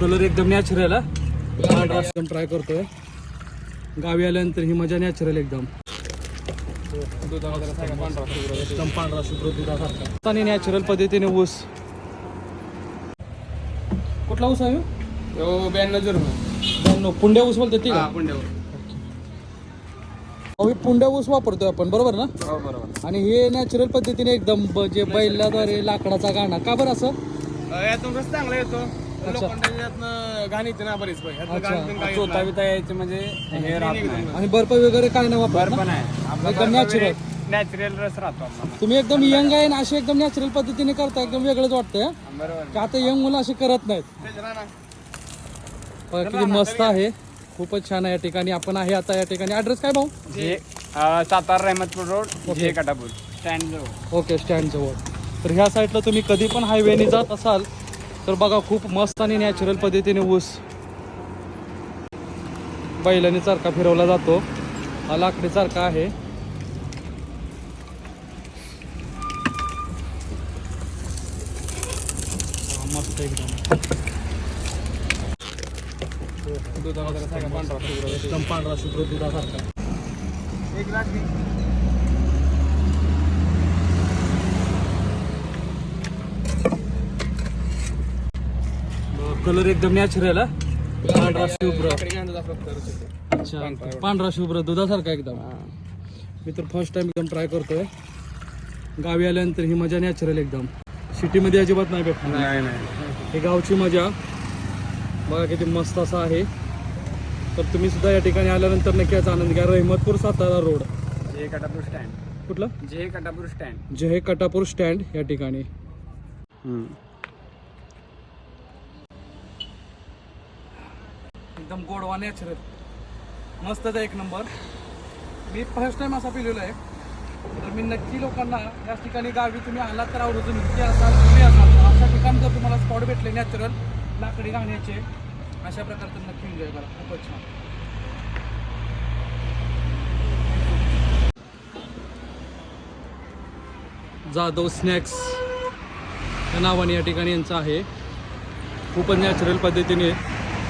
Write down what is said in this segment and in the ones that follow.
Colour एकदम natural एकदम try करतोय. गावी आल्यानंतर ही मजा नॅचरल एकदम. एकदम पांढरा शुभ्र दुधासारखा आणि नॅचरल पद्धतीने ऊस. कुठला ऊस आहे? यो ब्याण्णव झिरो ब्याण्णव. पुंड्या ऊस बोलते ती हे पुंड्या ऊस. वापरतोय आपण बरोबर ना? हो बरोबर. आणि हे नॅचरल पद्धतीने एकदम जे बैलाद्वारे लाकडाचा गाणा. का बरं असं? यातून रस चांगला येतो. घाण येते ना बरीच अच्छा. यायचं म्हणजे हे राहत नाही. आणि बर्फ वगैरे काय नाही वापरत ना? पण आहे एकदम नॅचरल नॅचरल रस राहतो आपला तुम्ही एकदम यंग आहे आणि अशी एकदम नॅचरल पद्धतीने करता एकदम वेगळंच वाटतंय हं? बरोबर की आता यंग मुलं असे करत नाहीत. तेच ना ना. बघा किती मस्त आहे. खूपच छान आहे या ठिकाणी. आपण आहे आता या ठिकाणी. ऍड्रेस काय भाऊ? जे अं, सातारा रहमतपूर रोड जे कटापूर. स्टँड जवळ. ओके स्टँड जवळ. तर ह्या साईडला तुम्ही कधी पण हायवेने जात असाल तर बघा खूप मस्त आणि नॅचरल पद्धतीने ऊस बैलाने चारखा फिरवला जातो. हा लाकडी चारखा आहे. मस्त एकदम. दुधा सांगा पांढरा एकदम पांढरा शुभ्र दुधासारखा. एक लाख कलर एकदम नॅचरल पांढरा शुभ्र. अच्छा पांढरा शुभ्र दुधासारखा एकदम. मी तर फर्स्ट टाइम एकदम ट्राय करतोय. गावी आल्यानंतर ही मजा नॅचरल एकदम. सिटीमध्ये अजिबात नाही भेटणार. नाही ही गावची मजा. बघा किती मस्त असं आहे. तर तुम्ही सुद्धा या ठिकाणी आल्यानंतर नक्की याचा आनंद घ्या. रहमतपूर सातारा रोड. जे कटापूर स्टँड कुठलं? जे कटापूर स्टँड जय कटापूर स्टँड या ठिकाणी. एकदम गोडवा नॅचरल मस्तच आहे एक नंबर मी फर्स्ट टाइम असा पिलेलो आहे. तर मी नक्की लोकांना या ठिकाणी गावी तुम्ही आलात तर आवडून इतके असाल तुम्ही असाल. अशा ठिकाणी जर तुम्हाला स्पॉट भेटले नॅचरल लाकडी गाण्याचे अशा प्रकारचं नक्की एन्जॉय करा. खूपच छान. जाधव स्नॅक्स या नावाने या ठिकाणी यांचं आहे. खूपच नॅचरल पद्धतीने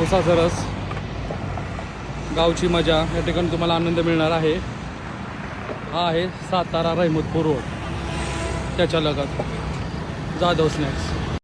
उसाचा रस गावची मजा. या ठिकाणी तुम्हाला आनंद मिळणार आहे. हा आहे सातारा रहमतपूर रोड. त्याच्या लगत जाधव स्नॅक्स